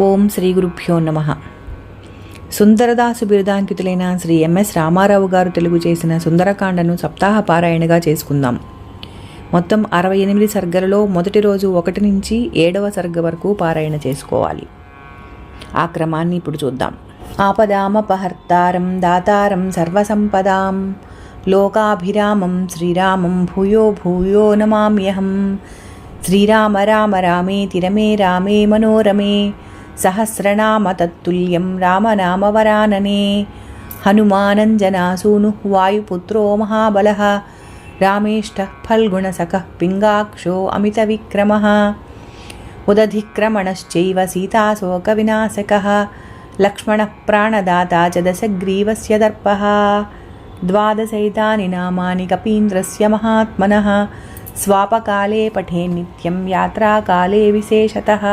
ఓం శ్రీ గురుభ్యో నమ. సుందరదాసు బిరుదాంకితులైన శ్రీ ఎంఎస్ రామారావు గారు తెలుగు చేసిన సుందరకాండను సప్తాహ పారాయణగా చేసుకుందాం. మొత్తం అరవై ఎనిమిది సర్గలలో మొదటి రోజు ఒకటి నుంచి ఏడవ సర్గ వరకు పారాయణ చేసుకోవాలి. ఆ క్రమాన్ని ఇప్పుడు చూద్దాం. ఆపదామపహర్తారం దాతారం సర్వసంపదాం. లోకాభిరామం శ్రీరామం భూయో భూయో నమామ్యహం. శ్రీరామ రామ రామే తిరమే రామే మనోరమే. సహస్రనామ తత్తుల్యం రామనామవరాననే. హనుమానంజనాసూను వాయుపుత్రో మహాబల. రామేష్ట ఫల్గుణసఖ పింగాక్షో అమిత విక్రమ ఉదధిక్రమణశ్చైవ సీతాశోక వినాశక లక్ష్మణ ప్రాణదాత చ దశగ్రీవస్య దర్ప. ద్వాదశైతాని నామాని కపీంద్రస్య మహాత్మన. స్వాపకాలే పఠే నిత్యం యాత్రాకాలే విశేషతః.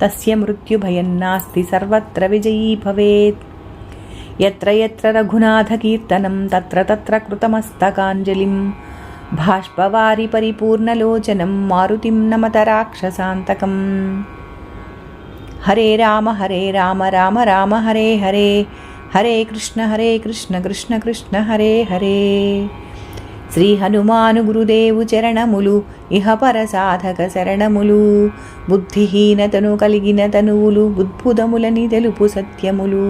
तस्य मृत्युभयं नास्ति, सर्वत्र विजयी भवेत्। यत्र यत्र रघुनाथकीर्तनं, तत्र तत्र कृतमस्तकाञ्जलिं परिपूर्णलोचनं मारुतिं नमत राक्षसान्तकम्। हरे राम हरे राम राम राम, हरे हरे। हरे कृष्ण हरे कृष्ण कृष्ण कृष्ण, हरे हरे। శ్రీ హనుమాను గురుదేవు చరణములు ఇహపర సాధక శరణములు. బుద్ధిహీనతను కలిగిన తనువులు బుద్భుతములని తెలుపు సత్యములు.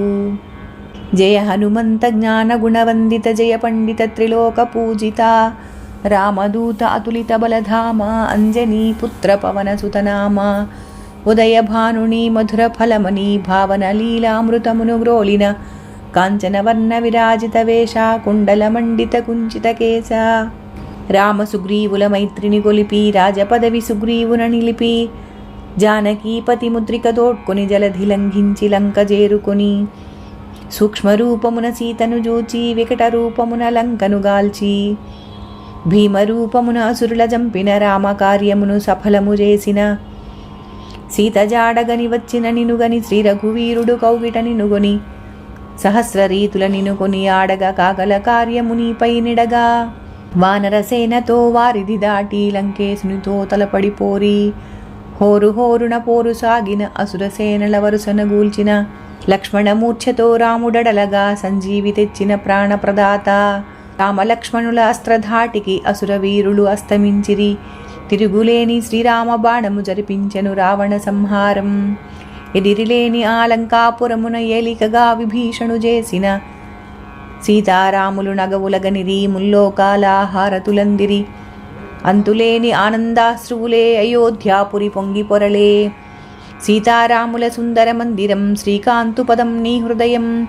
జయ హనుమంత జ్ఞాన గుణవందిత జయ పండిత త్రిలోక పూజిత రామదూత అతులిత బలధామ అంజనీ పుత్ర పవన సుతనామ. ఉదయ భానుని మధుర ఫలమని భావన లీలామృతమును గ్రోలిన కాంచనవర్ణ విరాజిత వేష కుండల మండిత కుంచిత కేశ రామ సుగ్రీవుల మైత్రిని గొలిపి రాజపదవి సుగ్రీవున నిలిపి జానకీపతి ముద్రిక తోడ్కొని జలధి లంఘించి లంక చేరుకొని సూక్ష్మరూపమున సీతను జూచి వికట రూపమున లంకను గాల్చి భీమరూపమున అసురుల జంపిన రామకార్యమును సఫలము చేసిన సీత జాడగని వచ్చిన నినుగని శ్రీ రఘువీరుడు కౌగిట నినుగొని సహస్ర రీతుల నినుకొని ఆడగా కాగల కార్యమునిపై నిడగా. వానరసేనతో వారిది దాటి లంకేశునితో తలపడిపోరి హోరు హోరున పోరు సాగిన అసురసేనల వరుసన గూల్చిన లక్ష్మణమూర్ఛతో రాముడడలగా సంజీవి తెచ్చిన ప్రాణప్రదాత. రామలక్ష్మణుల అస్త్రధాటికి అసురవీరులు అస్తమించిరి. తిరుగులేని శ్రీరామ బాణము జరిపించెను రావణ సంహారం. ఎదిరిలేని ఆలంకాపురమున ఏలికగా విభీషణు చేసిన. సీతారాములు నగవులగనిరి ముల్లోకాలాహారతులందిరి అంతులేని ఆనందాశ్రువులే అయోధ్యాపురి పొంగి పొరలే సీతారాముల సుందర మందిరం శ్రీకాంతు పదం నీ హృదయం.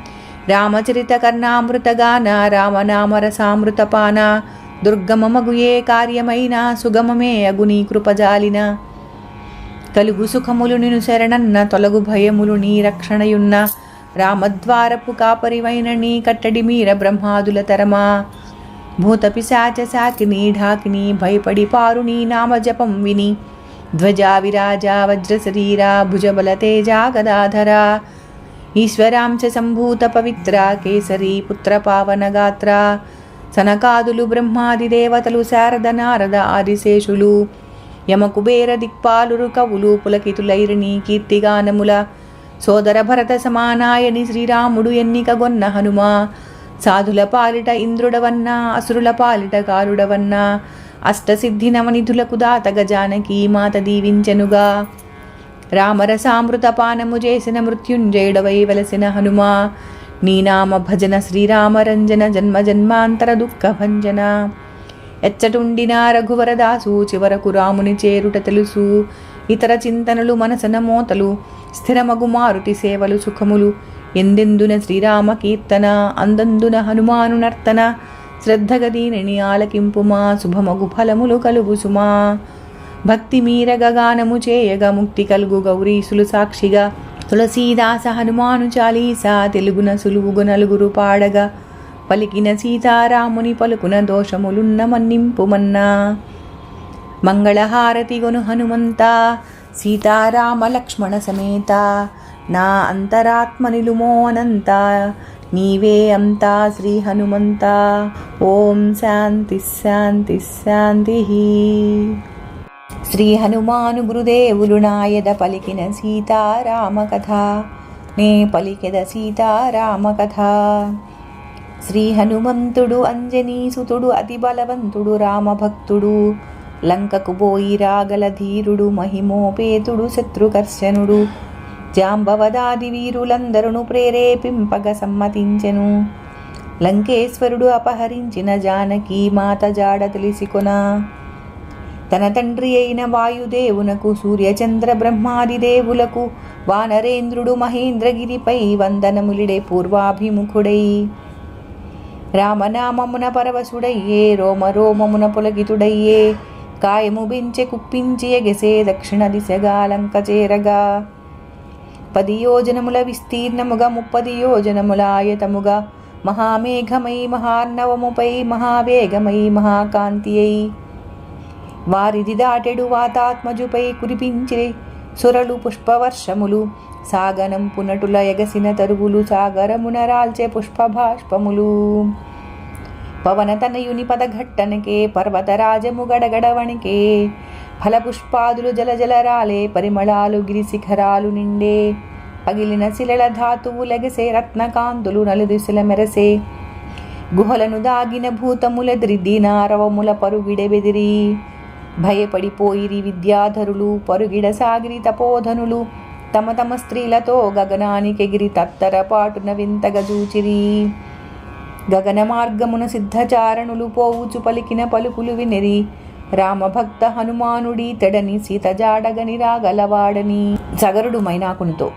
రామచరిత కర్ణామృతగాన రామనామరసామృతపాన. దుర్గమమగు ఏ కార్యమైనా సుగమమే అగుని కృపజాలిన. తలుగు సుఖములు నిను శరణన్న తొలగు భయములు నీ రక్షణయున్న. రామద్వారపు కాపరివైన నీ కట్టడి మీర బ్రహ్మాదుల తరమా. భూత పిశాచ శాకిని ఢాకిని భయపడి పారు నీ నామజపం విని. ధ్వజా విరాజా వజ్రశరీరా భుజబల తేజా గదాధరా. ఈశ్వరాంశ సంభూత పవిత్ర కేసరి పుత్ర పావన గాత్ర. సనకాదులు బ్రహ్మాది దేవతలు శారద నారద ఆదిశేషులు. యమకుబేర దిక్పాలురు కవులు పులకితులైరిని కీర్తిగానముల సోదర భరత సమానాయని శ్రీరాముడు ఎన్నికగొన్న హనుమా. సాధుల పాలిట ఇంద్రుడవన్న అసురుల పాలిట కాలుడవన్న అష్టసిద్ధి నవనిధులకు దాత గజానకి మాత దీవించెనుగా. రామరసామృత పానము చేసిన మృత్యుంజయుడవై వెలసిన హనుమా. నీనామ భజన శ్రీరామరంజన జన్మ జన్మాంతర దుఃఖ భంజన. ఎచ్చటుండినా రఘువరదాసు చివరకు రాముని చేరుట తెలుసు. ఇతర చింతనలు మనసన మోతలు స్థిరమగు మారుతి సేవలు సుఖములు. ఎందెందున శ్రీరామ కీర్తన అందందున హనుమాను నర్తన. శ్రద్ధగదీని ఆలకింపుమా శుభమగు ఫలములు కలుగు సుమా భక్తి మీరగ గానము చేయగా ముక్తి కలుగు గౌరీసులు సాక్షిగా. తులసీదాస హనుమాను చాలీసా తెలుగున సులువుగు నలుగురు పాడగా. పలికిన సీతారాముని పలుకున దోషములున్న మన్నింపుమన్నా మంగళహారతి గొను హనుమంత సీతారామ లక్ష్మణ సమేత నా అంతరాత్మ నిలుమో అనంత నీవే అంతా శ్రీ హనుమంత. ఓం శాంతి శాంతి శాంతి. శ్రీ హనుమాను గురుదేవులు నాయద పలికిన సీతారామ కథ నే పలికెద సీతారామ కథ. శ్రీ హనుమంతుడు అంజనీసుతుడు అతి బలవంతుడు రామభక్తుడు లంకకు పోయి రాగల ధీరుడు మహిమోపేతుడు శత్రుకర్షణుడు జాంబవదాది వీరులందరును ప్రేరేపింపగ సమ్మతించెను. లంకేశ్వరుడు అపహరించిన జానకి మాత జాడ తెలిసికొన. తన తండ్రి అయిన వాయుదేవునకు సూర్యచంద్ర బ్రహ్మాది దేవులకు వానరేంద్రుడు మహేంద్రగిరిపై వందనములిడే పూర్వాభిముఖుడై రామనామమున పరవశుడయ్యే రోమ రోమమున పులకితుడయ్యే కాయముబించె కుప్పించి ఎగసే దక్షిణ దిశగా లంక చేరగా. పది యోజనముల విస్తీర్ణముగా ముప్పది యోజనముల ఆయతముగా మహామేఘమై మహార్ణవముపై మహావేగమై మహాకాంతి అయి వారిది దాటెడు వాతాత్మజుపై కురిపించిరే సురలు పుష్పవర్షములు సాగనం పునటుల ఎగసిన తరువులు సాగరమున రాల్చే పుష్పభాష్పములు. పవనతనయుని పదఘట్టనకే పర్వతరాజము గడగడవణికే ఫలపుష్పాదులు జలజలరాలే పరిమళాలు గిరి శిఖరాలు నిండే. పగిలిన శిలల ధాతువు లెగసే రత్నకాంతులు నలుదిశల మెరసే. గుహలను దాగిన భూతముల ద్రిద్దినారవముల పరుగిడెబెదిరి భయపడిపోయిరి విద్యాధరులు పరుగిడ సాగిరి తపోధనులు తమ తమ స్త్రీలతో గగనానికెగిరి తత్తరపాటున వింతగా చూచిరి గగన మార్గమున సిద్ధచారణులు పోవుచు పలికిన పలుకులు వినిరి. రామభక్త హనుమానుడి తెడని సీతజాడగని రాగలవాడని సగరుడు మైనాకునితో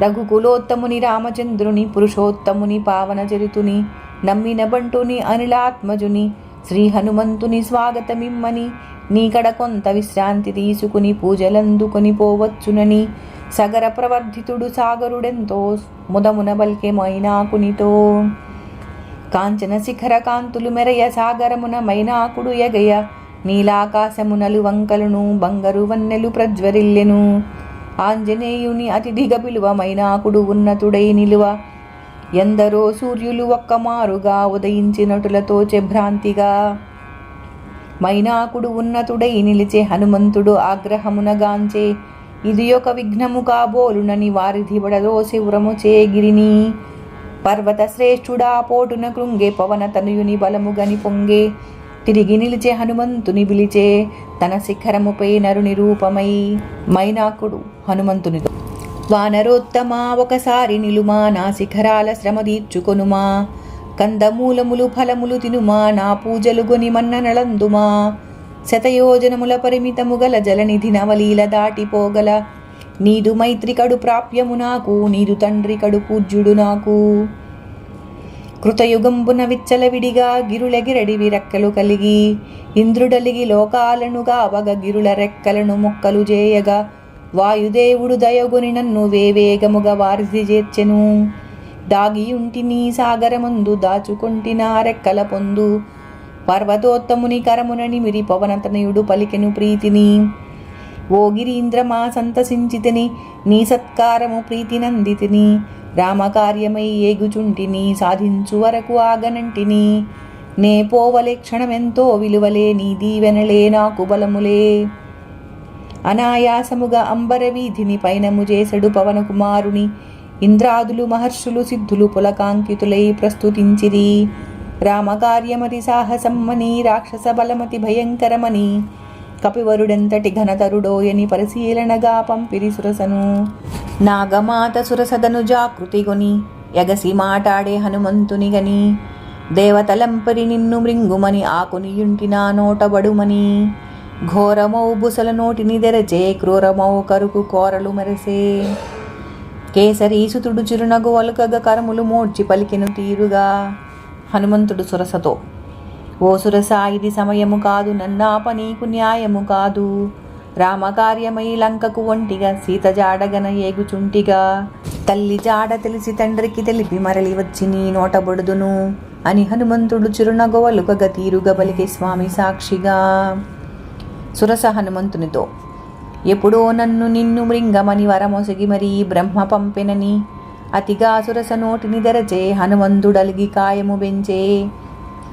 రఘుకులోత్తముని రామచంద్రుని పురుషోత్తముని పావన చరితుని నమ్మిన బంటుని అనిలాత్మజుని శ్రీ హనుమంతుని స్వాగతమిమ్మని నీకడ కొంత విశ్రాంతి తీసుకుని పూజలందుకొని పోవచ్చునని సగర ప్రవర్ధితుడు సాగరుడెంతో ముదమున బల్కె మైనాకునితో. కాంచన శిఖర కాంతులు మెరయ సాగరమున మైనాకుడు ఎగయ నీలాకాశమునలు వంకలను బంగరు వన్నెలు ప్రజ్వరిల్లెను. ఆంజనేయుని అతిథిగ పిలువ మైనాకుడు ఉన్నతుడై నిలువ. ఎందరో సూర్యులు ఒక్కమారుగా ఉదయించినటులతో చెభ్రాంతిగా మైనాకుడు ఉన్నతుడై నిలిచే హనుమంతుడు ఆగ్రహమునగాంచే. ఇది ఒక విఘ్నము కాబోలునని వారి బడదో శివరము చేగిరిని. పర్వత శ్రేష్ఠుడా పోటున కృంగే పవన తనయుని బలము గని పొంగే. తిరిగి నిలిచే హనుమంతుని పిలిచే తన శిఖరముపై నరుని రూపమై మైనాకుడు హనుమంతునితో వానరోత్తమా ఒకసారి నిలుమా నా శిఖరాల శ్రమ తీర్చుకొనుమా. కందమూలములు ఫలములు తినుమా నా పూజలు గొని మన్ననలందుమా శతయోజనముల పరిమితము గల జలనిధి నవలీల దాటిపోగల. నీదు మైత్రికడు ప్రాప్యము నాకు నీదు తండ్రి కడు పూజ్యుడు నాకు. కృతయుగంబున విచ్చలవిడిగా గిరులెగిరడివి రెక్కలు కలిగి ఇంద్రుడలిగి లోకాలనుగా అవగ గిరుల రెక్కలను మొక్కలు చేయగా వాయుదేవుడు దయగుని నన్ను వేవేగముగా వారిసి చేర్చెను. దాగియుంటిని సాగరముందు దాచుకొంటినా రెక్కల పొందు. పర్వతోత్తముని కరమునని మిరి పవనతనయుడు పలికెను ప్రీతిని. ఓ గిరీంద్రమా సంతసించితిని నీ సత్కారము ప్రీతి నందితిని రామకార్యమై ఏగుచుంటిని సాధించు వరకు ఆగనంటిని. నే పోవలే క్షణమెంతో విలువలే నీ దీవెనలే నాకు బలములే. అనాయాసముగా అంబర వీధిని పైనము చేసడు పవన కుమారుని ఇంద్రాదులు మహర్షులు సిద్ధులు పులకాంకితులై ప్రస్తుతించిరి. రామకార్యమతి సాహసమ్మని రాక్షస బలమతి భయంకరమని కపివరుడెంతటి ఘనతరుడోయని పరిశీలనగా పంపిరి సురసను. నాగమాత సురసదను జాకృతిగొని ఎగసి మాటాడే హనుమంతుని గని దేవతలంపరి నిన్ను మృంగుమని ఆకునియుంటి నా నోటబడుమని ఘోరమౌ బుసల నోటిని తెరచే క్రూరమౌ కరుకు కోరలు మెరసే. కేసరి ఈసుతుడు చిరునగు వలుకగ కరములు మోడ్చి పలికెను తీరుగా. హనుమంతుడు సురసతో ఓ సురస ఇది సమయము కాదు నన్నాప నీకు న్యాయము కాదు. రామకార్యమై లంకకు ఒంటిగా సీత జాడగన ఏగుచుంటిగా. తల్లి జాడ తెలిసి తండ్రికి తెలిపి మరలి వచ్చి నీ నోటబొడుదును అని హనుమంతుడు చిరునగొవలుకగ తీరుగా బలికే స్వామి సాక్షిగా. సురస హనుమంతునితో ఎప్పుడో నన్ను నిన్ను మృంగమని వరమొసగి మరీ బ్రహ్మ పంపెనని. అతిగా సురస నోటిని దరచే హనుమంతుడలిగి కాయము బెంచే.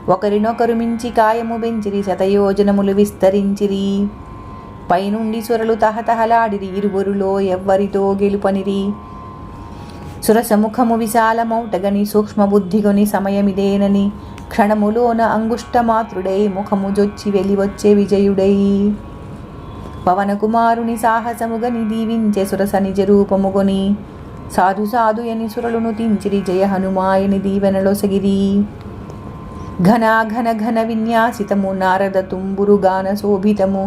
ఒకరినొకరు మించి కాయము బెంచిరి శతయోజనములు విస్తరించిరి. పైనుండి సురలు తహతహలాడిరి ఇరువురులో ఎవ్వరితో గెలుపనిరి. సురసముఖము విశాలమౌటగని సూక్ష్మబుద్ధిగొని సమయమిదేనని క్షణములోన అంగుష్టమాతృడై ముఖము జొచ్చి వెలివచ్చే విజయుడై. పవనకుమారుని సాహసముగని దీవించే సురస నిజ రూపముగొని సాధు సాధు ఎని సురలును తించిరి జయ హనుమాయని దీవెనలో సగిరి. ఘన ఘన విన్యాసితము నారద తుంబురు గాన శోభితము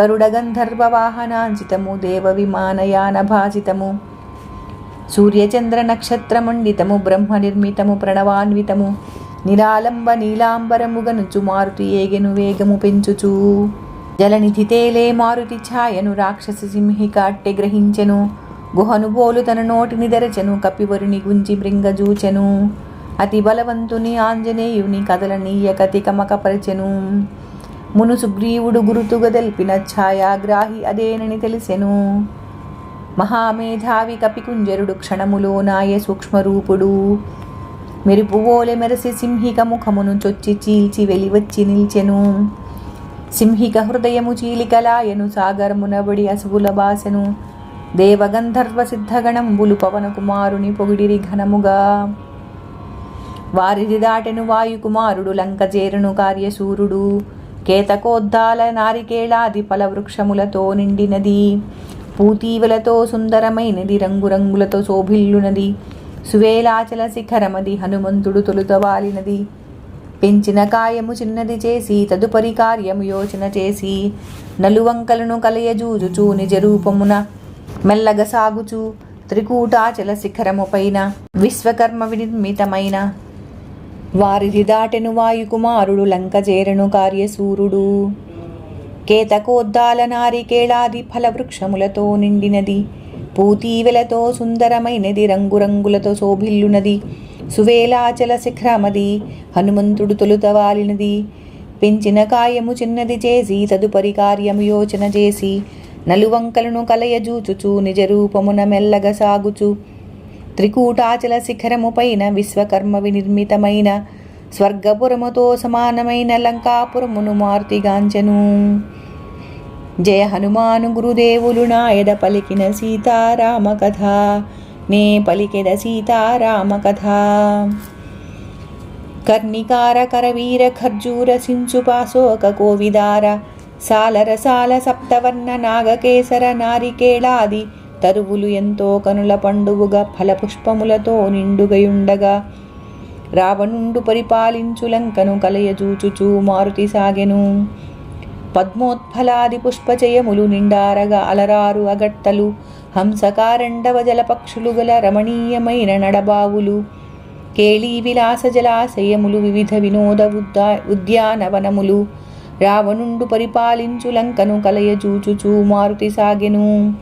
గరుడ గంధర్వ వాహనాంచితము దేవ విమానయాన భాసితము సూర్యచంద్ర నక్షత్రమండితము బ్రహ్మ నిర్మితము ప్రణవాన్వితము నిరాలంబ నీలాంబరముగనుచు మారుతి ఏగెను వేగము పెంచుచూ. జలనిధి తేలే మారుతి ఛాయను రాక్షసి సింహిక అట్టె గ్రహించెను. గుహను బోలు తన నోటిని దెరచెను కపివరుని గుంచి మృంగజూచెను అతి బలవంతుని ఆంజనేయుని కదలనీయక తికమకపరచెను మును సుగ్రీవుడు గురుతుగా తెల్పిన ఛాయాగ్రాహి అదేనని తెలిసెను. మహామేధావి కపికుంజరుడు క్షణములో నాయ సూక్ష్మరూపుడు. మెరుపువోలె మెరసి సింహిక ముఖమును చొచ్చి చీల్చి వెలివచ్చి నిల్చెను. సింహిక హృదయము చీలికలాయను సాగరమునబడి అసువుల బాసెను దేవగంధర్వ సిద్ధగణంబులు పవన కుమారుని పొగిడిరి ఘనముగా వారిది దాటెను వాయుకుమారుడు లంకజేరును కార్యశూరుడు కేతకోద్దాల నారికేళాది ఫలవృక్షములతో నిండినది పూతీవులతో సుందరమైనది రంగురంగులతో శోభిల్లునది సువేలాచల శిఖరమది హనుమంతుడు తొలుతవాలినది పెంచిన కాయము చిన్నది చేసి తదుపరి కార్యము యోచన చేసి నలువంకలను కలయజూజుచు నిజ రూపమున మెల్లగ సాగుచు త్రికూటాచల శిఖరముపైన విశ్వకర్మ వినిర్మితమైన. వారిది దాటెను వాయుకుమారుడు లంక కార్యసూరుడు. కేతకోద్దాల నారికేళాది ఫలవృక్షములతో నిండినది. పూతీవెలతో సుందరమైనది రంగురంగులతో శోభిల్లునది. సువేలాచల శిఖరమది హనుమంతుడు తొలుతవాలినది పెంచిన కాయము చిన్నది చేసి తదుపరి కార్యము యోచన చేసి నలువంకలను కలయజూచుచు నిజ రూపమున మెల్లగ సాగుచు. త్రికూటాచల శిఖరము పైన విశ్వకర్మ వినిర్మితమైన స్వర్గపురముతో సమానమైన లంకాపురమును మార్తిగాంచెను. జయ హనుమాను గురుదేవులు నాయద పలికిన సీతారామ కథ నే పలికెద సీతారామ కథ కర్ణికార కరవీర ఖర్జూర సించు పాశోక కోవిదార సాలరసాల సప్తవర్ణ నాగకేసర నారికేళాది తరువులు ఎంతో కనుల పండువుగా ఫలపుష్పములతో నిండుగయుండగా రావణుండు పరిపాలించు లంకను కలయజూచుచూ మారుతి సాగెను పద్మోత్ఫలాది పుష్పచయములు నిండారగా అలరారు అగట్టలు. హంసకారండవ జలపక్షులు గల రమణీయమైన నడబావులు. కేళీ విలాస జలాశయములు వివిధ వినోద ఉద్దా ఉద్యానవనములు. రావణుండు పరిపాలించు లంకను కలయజూచుచూ మారుతి సాగెను.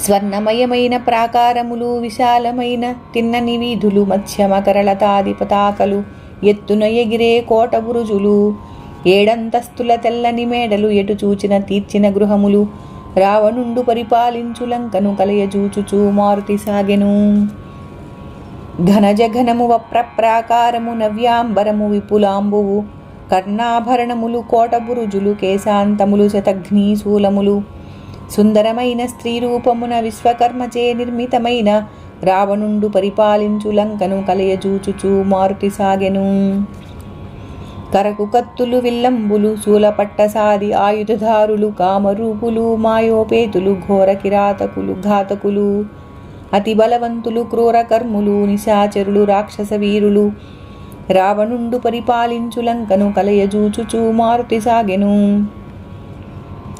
స్వర్ణమయమైన ప్రాకారములు విశాలమైన తిన్నని వీధులు మత్స్యమకరలతాది పతాకలు ఎత్తున ఎగిరే కోట బురుజులు. ఏడంతస్తుల తెల్లని మేడలు ఎటు చూచిన తీర్చిన గృహములు. రావణుండు పరిపాలించు లంకను కలయజూచుచూ మారుతి సాగెను. ఘనజఘనము వప్రప్రాకారము నవ్యాంబరము విపులాంబువు. కర్ణాభరణములు కోటబురుజులు కేశాంతములు శతఘ్నీశూలములు. సుందరమైన స్త్రీ రూపమున విశ్వకర్మచే నిర్మితమైన రావణుండు పరిపాలించు లంకను కలయజూచుచూ మారుతి సాగెను. కరకు కత్తులు విల్లంబులు శూలపట్టసాది ఆయుధధారులు కామరూపులు మాయోపేతులు ఘోర కిరాతకులు ఘాతకులు అతి బలవంతులు క్రూరకర్ములు నిశాచరులు రాక్షస వీరులు రావణుండు పరిపాలించు లంకను కలయజూచుచూ మారుతి సాగెను.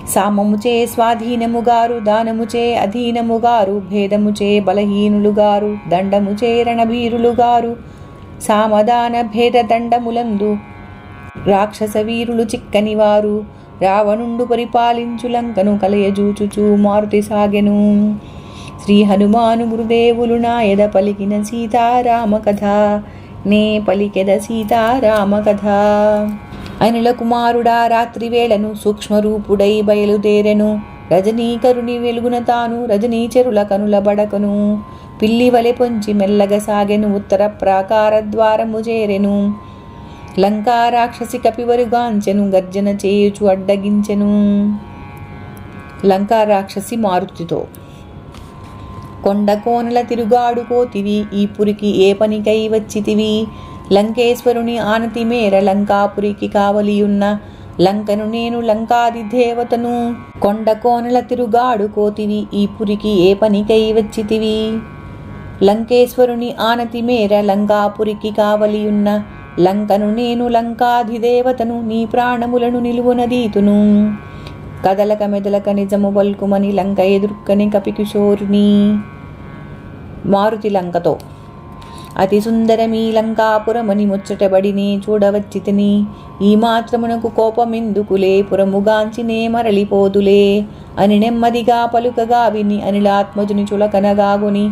సామముచే స్వాధీనముగారు దానముచే అధీనముగారు భేదముచే బలహీనులుగారు దండముచే రణభీరులుగారు సామదాన భేద దండములందు రాక్షస వీరులు చిక్కనివారు. రావణుండు పరిపాలించు లంకను కలయజూచుచూ మారుతి సాగెను. శ్రీ హనుమాను గురుదేవులు నాయద పలికిన సీతారామ కథ నే పలికెద సీతారామ కథ అయినల కుమారుడా రాత్రి వేళను సూక్ష్మరూపుడై బయలుదేరెను. రజనీకరుని వెలుగున తాను రజనీచరుల కనుల బడకను. పిల్లి వలె పొంచి మెల్లగ సాగెను. ఉత్తర ప్రాకార ద్వారము చేరెను. లంకారాక్షసి కపివరుగాంచెను గర్జన చేయుచు అడ్డగించెను. లంకారాక్షసి మారుతితో. కొండకోనల తిరుగాడుకోతివి తిరుగాడు కోతివి ఈ పురికి ఏ పనికై వచ్చితివి? లంకేశ్వరుని ఆనతి మేర లంకాపురికి కావలియున్న లంకను నేను లంకాది దేవతను. కొండకోనల తిరుగాడుకోతివి తిరుగాడు కోతివి ఈ పురికి ఏ పనికై వచ్చితివి? లంకేశ్వరుని ఆనతి మేర లంకాపురికి కావలియున్న లంకను నేను లంకాధిదేవతను నీ ప్రాణములను నిలువునదీతును. కదలక మెదలక నిజము వల్కుమని లంక ఎదుర్కని కపికిషోరుని మారుతి లంకతో. అతి సుందరమీ లంకాపురమని ముచ్చటబడినే చూడవచ్చితిని. ఈ మాత్రమునకు కోపమెందుకులే? పురముగాంచినే మరలిపోదులే? అని నెమ్మదిగా పలుకగా విని అనిలాత్మజుని చులకనగాగుని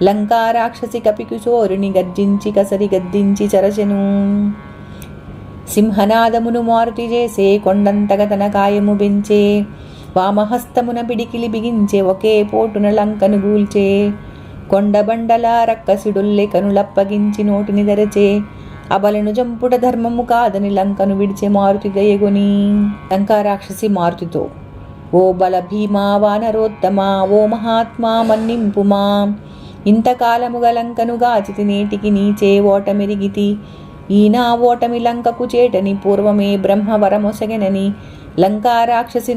లంకా రాక్షసి కపికిశోరుని గర్జించి కసరి గద్దించి చరచెను సింహనాదమును మారుతి చేసే కొండంతగ తన కాయము బెంచే వామహస్తమున పిడికిలి బిగించే ఒకే పోటున లంకను గూల్చే కొండబండల రక్కసిడుల్లె కనులప్పగించి నోటిని దరచే అబలను జంపుట ధర్మము కాదని లంకను విడిచే మారుతి దయగొని లంకా రాక్షసి మారుతితో ఓ బల భీమా వానరోత్తమా ఓ మహాత్మా మన్నింపుమా ఇంతకాలముగ లంకను గాచితి నేటికి నీచే ఓటమిరిగితి. ఈనా ఓటమి లంకకు చేటని పూర్వమే బ్రహ్మవరమొసగెనని లంకా రాక్షసి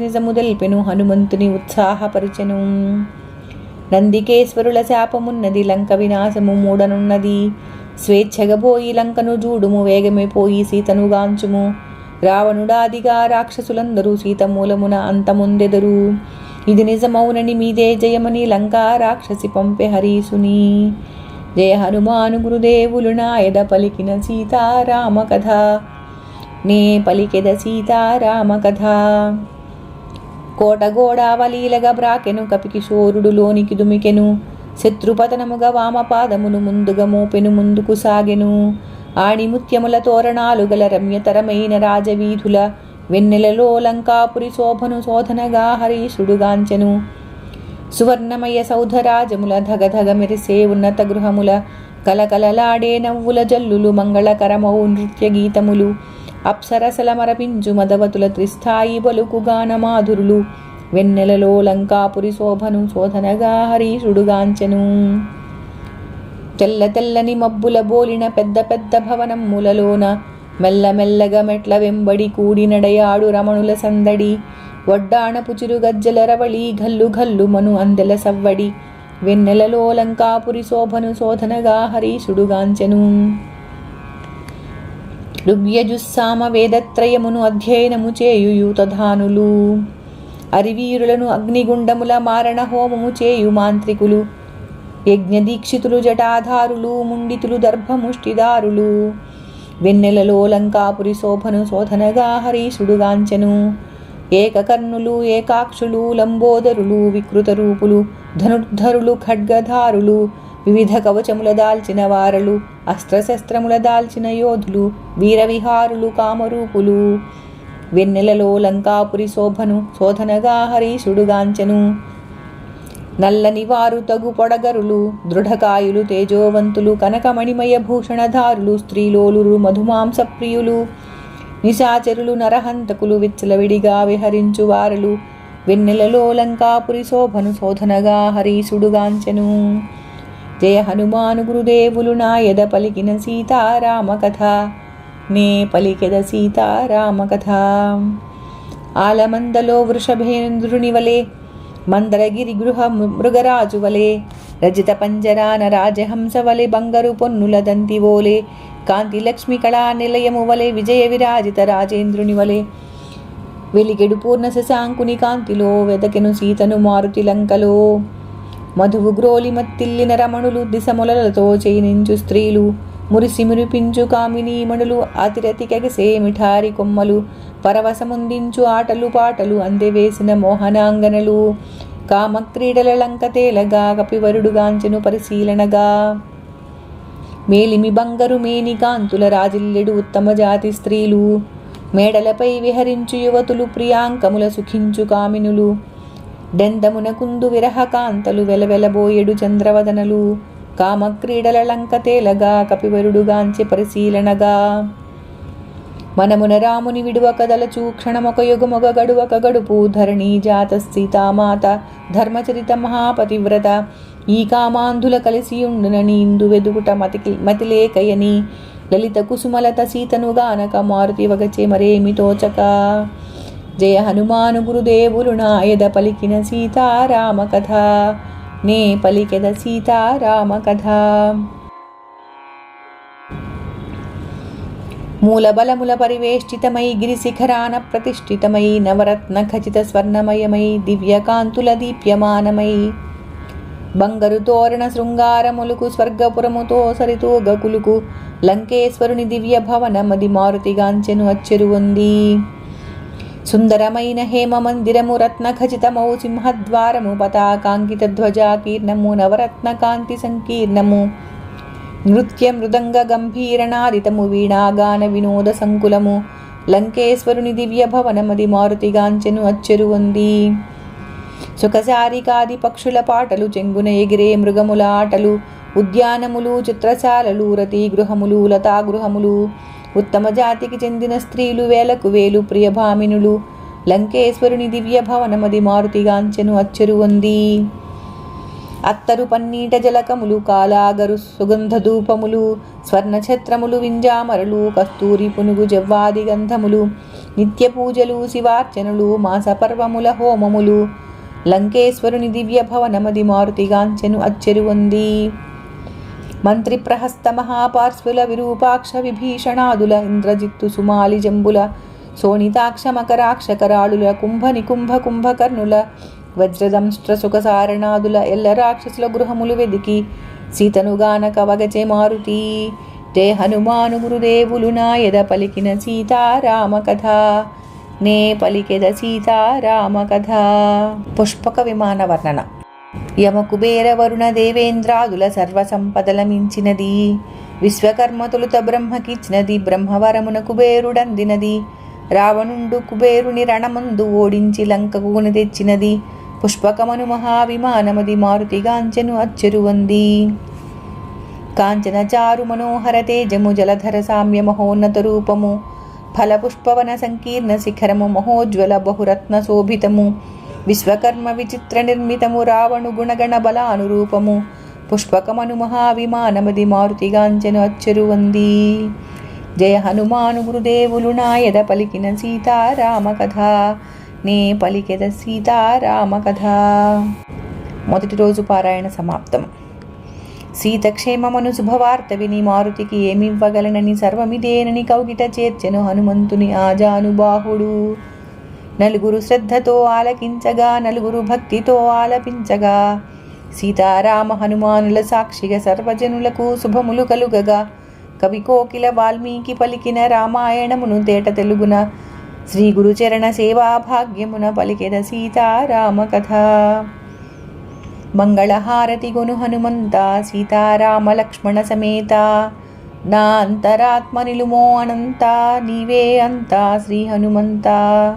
హనుమంతుని ఉత్సాహపరిచెను. నందికేశ్వరుల శాపమున్నది లంక వినాశము మూడనున్నది. స్వేచ్ఛగబోయి లంకను జూడుము వేగమే పోయి సీతను గాంచుము. రావణుడాదిగా రాక్షసులందరూ సీత మూలమున అంతముందెదరు. ఇది నిజమౌనని మీదే జయమని లంకా రాక్షసి పంపె హరీసుని. జయ హనుమాను గురుదేవులు నాయద పలికిన సీతారామ కథ నే పలికెద సీతారామ కథ కోటగోడావలీలగా బ్రాకెను కపికిశోరుడు లోనికి దుమికెను. శత్రుపతనముగా వామపాదమును ముందుగా మోపెను ముందుకు సాగెను. ఆణిముత్యముల తోరణాలు గల రమ్యతరమైన రాజవీధుల వెన్నెలలో లంకాపురి శోభను శోధనగా హరీషుడుగాంచెను సువర్ణమయ సౌధరాజముల ధగధగ మెరిసే ఉన్నత గృహముల కలకలలాడే నవ్వుల జల్లులు మంగళకరమౌ నృత్య గీతములు అప్సరసల మరపించు మదవతుల త్రిస్థాయి బలుకు మాధురులు వెన్నెలలో లంకాపురి శోభను శోధనగా హరీషుడుగాంచెను తెల్ల తెల్లని మబ్బుల బోలిన పెద్ద పెద్ద భవనములలోన మెల్లమెల్లగా మెట్ల వెంబడి కూడి నడయాడు రమణుల సందడి. వడ్డాణపు చిరుగజ్జల రవళి ఘల్లు ఘల్లు మను అందెల సవ్వడి. వెన్నెలలో లంకాపురి శోభను శోధనగా హరీషుడుగాంచెను ఋగ్యజుస్సామ వేదత్రయమును అధ్యయనము చేయుయు తధానులు. అరివీరులను అగ్నిగుండముల మారణ హోమము చేయు మాంత్రికులు. యజ్ఞదీక్షితులు జటాధారులు ముండితులు దర్భముష్టిదారులు. వెన్నెలలో లంకాపురి శోభను శోధనగా హరీషుడుగాంచెను ఏకకర్ణులు ఏకాక్షులు లంబోదరులు వికృత రూపులు ధనుర్ధరులు ఖడ్గధారులు వివిధ కవచముల దాల్చిన వారలు అస్త్రశస్త్రముల దాల్చిన యోధులు వీరవిహారులు కామరూపులు. వెన్నెలలో లంకాపురి శోభను శోధనగా హరీషుడుగాంచెను నల్లని వారు తగు పొడగరులు దృఢకాయులు తేజోవంతులు కనకమణిమయ భూషణధారులు స్త్రీలోలురు మధుమాంస ప్రియులు నిశాచరులు నరహంతకులు విచ్చలవిడిగా విహరించు వారలు వెన్నెలలో లంకాపురి శోభను శోధనగా హరీసుడుగాంచెను జయ హనుమాను గురుదేవులు నాయద పలికిన సీతారామ కథ నే పలికెద సీతారామ కథ ఆలమందలో వృషభేంద్రుని వలె మందరగిరి గృహ మృగరాజు వలే రజిత పంజరాన రాజహంస వలె బంగరు పొన్నుల దంతి ఓలే కాంతి లక్ష్మి కళా నిలయము వలె విజయ విరాజిత రాజేంద్రుని వలె. వెలిగెడు పూర్ణ శశాంకుని కాంతిలో వెదకెను సీతను మారుతి లంకలో. మధువు గ్రోలి మత్తిల్లిన రమణులు దిశములతో చేయించు స్త్రీలు. మురిసిమురిపించు కామినీమణులు అతిరతికెగసే మిఠారి కొమ్మలు పరవశముందించు ఆటలు పాటలు అందెవేసిన మోహనాంగనలు. కామక్రీడల లంక తేలగా కపివరుడుగాంచెను పరిశీలనగా. మేలిమి బంగరు మేని కాంతుల రాజిల్లెడు ఉత్తమ జాతి స్త్రీలు. మేడలపై విహరించు యువతులు ప్రియాంకముల సుఖించు కామినులు. డెందమున కుందు విరహకాంతలు వెలవెలబోయెడు చంద్రవదనలు. కామక్రీడల తేలగా కపివరుడుగాంచి పరిశీలనగా. మనమున రాముని విడువ కదలచు క్షణమొక యుగమొగ గడువక గడుపు ధరణి జాత సీతామాత ధర్మచరిత మహాపతివ్రత ఈ కామాంధుల కలిసి ఉండునని ఇందు వెదుగుట మతికి మతిలేకయని లలిత కుసుమలత సీతను గానక మారుతి వగచే మరేమి తోచక? జయ హనుమాను గురుదేవులు నాయద పలికిన సీతారామ కథ నే పలికెద సీతారామ కథ మూలబలముల పరివేష్టితమై గిరిశిఖరాన ప్రతిష్ఠితమై నవరత్న ఖచిత స్వర్ణమయమై దివ్యకాంతుల దీప్యమానమై. బంగరు తోరణ శృంగారములకు స్వర్గపురముతో సరితో గకులుకు లంకేశ్వరుని దివ్య భవనమది మారుతిగాంచెను అచ్చెరువుంది. సుందరమైన హేమ మందిరము రత్న ఖచితమౌ సింహద్వారము పతాకాంకిత ధ్వజాకీర్ణము నవరత్న కాంతి సంకీర్ణము. నృత్య మృదంగ గంభీరనాదితము వీణాగాన వినోద సంకులము. లంకేశ్వరుని దివ్య భవనమది మారుతిగాంచెను అచ్చెరువుంది. సుఖసారికాది పక్షుల పాటలు చెంగున ఎగిరే మృగముల ఆటలు. ఉద్యానములు చిత్రశాలలు రతి గృహములు లతాగృహములు. ఉత్తమ జాతికి చెందిన స్త్రీలు వేలకు వేలు ప్రియభామినులు. లంకేశ్వరుని దివ్య భవనమది మారుతిగాంచెను అచ్చెరువంది అత్తరు పన్నీట జలకములు కాలాగరు సుగంధ ధూపములు స్వర్ణఛత్రములు వింజామరలు కస్తూరి పునుగు జవ్వాది గంధములు నిత్య పూజలు శివార్చనలు మాసపర్వముల హోమములు. లంకేశ్వరుని దివ్య భవనమది మారుతిగాంచెను అచ్చెరువంది మంత్రి ప్రహస్త మహాపార్శ్వుల విరూపాక్ష విభీషణాదుల ఇంద్రజిత్తు సుమాలి జంబుల శోణితాక్ష మకరాక్ష కరాళుల కుంభ నికుంభ కుంభకర్ణుల వజ్రదంష్ట్ర సుఖసారణాదుల ఎల్ల రాక్షసుల గృహములు వెదికి సీతను గానక వగచే మారుతి జయ హనుమాను గురుదేవులు నాయద పలికిన సీతారామ కథ నే పలికెద సీతారామ కథ పుష్పక విమాన వర్ణన యమ కుబేర వరుణ దేవేంద్రాదుల సర్వసంపదల మించినది విశ్వకర్మ తొలుత బ్రహ్మకిచ్చినది బ్రహ్మవరమున కుబేరుడందినది. రావణుండు కుబేరుని రణమందు ఓడించి లంకకు తెచ్చినది పుష్పకమను మహావిమానమది మారుతిగాంచెను అచ్చెరువంది. కాంచన చారు మనోహర తేజము జలధర సామ్య మహోన్నత రూపము ఫలపుష్పవన సంకీర్ణ శిఖరము మహోజ్వల బహురత్న శోభితము విశ్వకర్మ విచిత్ర నిర్మితము రావణు గుణగణ బల అనురూపము. పుష్పకమను మహావిమానమది మారుతిగాంచెను అచ్చెరువంది జయ హనుమాను గురుదేవులు నాయద పలికిన సీతారామ కథ నే పలికెద సీతారామ కథ మొదటి రోజు పారాయణ సమాప్తం. సీతక్షేమమను శుభవార్త విని మారుతికి ఏమివ్వగలనని సర్వమిదేనని కౌగిట చేర్చెను హనుమంతుని ఆజానుబాహుడు. నలుగురు శ్రద్ధతో ఆలకించగా నలుగురు భక్తితో ఆలపించగా. సీతారామ హనుమానుల సాక్షిగా సర్వజనులకు శుభములు కలుగగా. కవి కోకిల వాల్మీకి పలికిన రామాయణమును తేట తెలుగున శ్రీ గురుచరణ సేవా భాగ్యమున పలికిన సీతారామ కథ. మంగళహారతి గొను హనుమంత సీతారామ లక్ష్మణ సమేత. నా అంతరాత్మ నిలుమో అనంత నీవే అంతా శ్రీ హనుమంతా.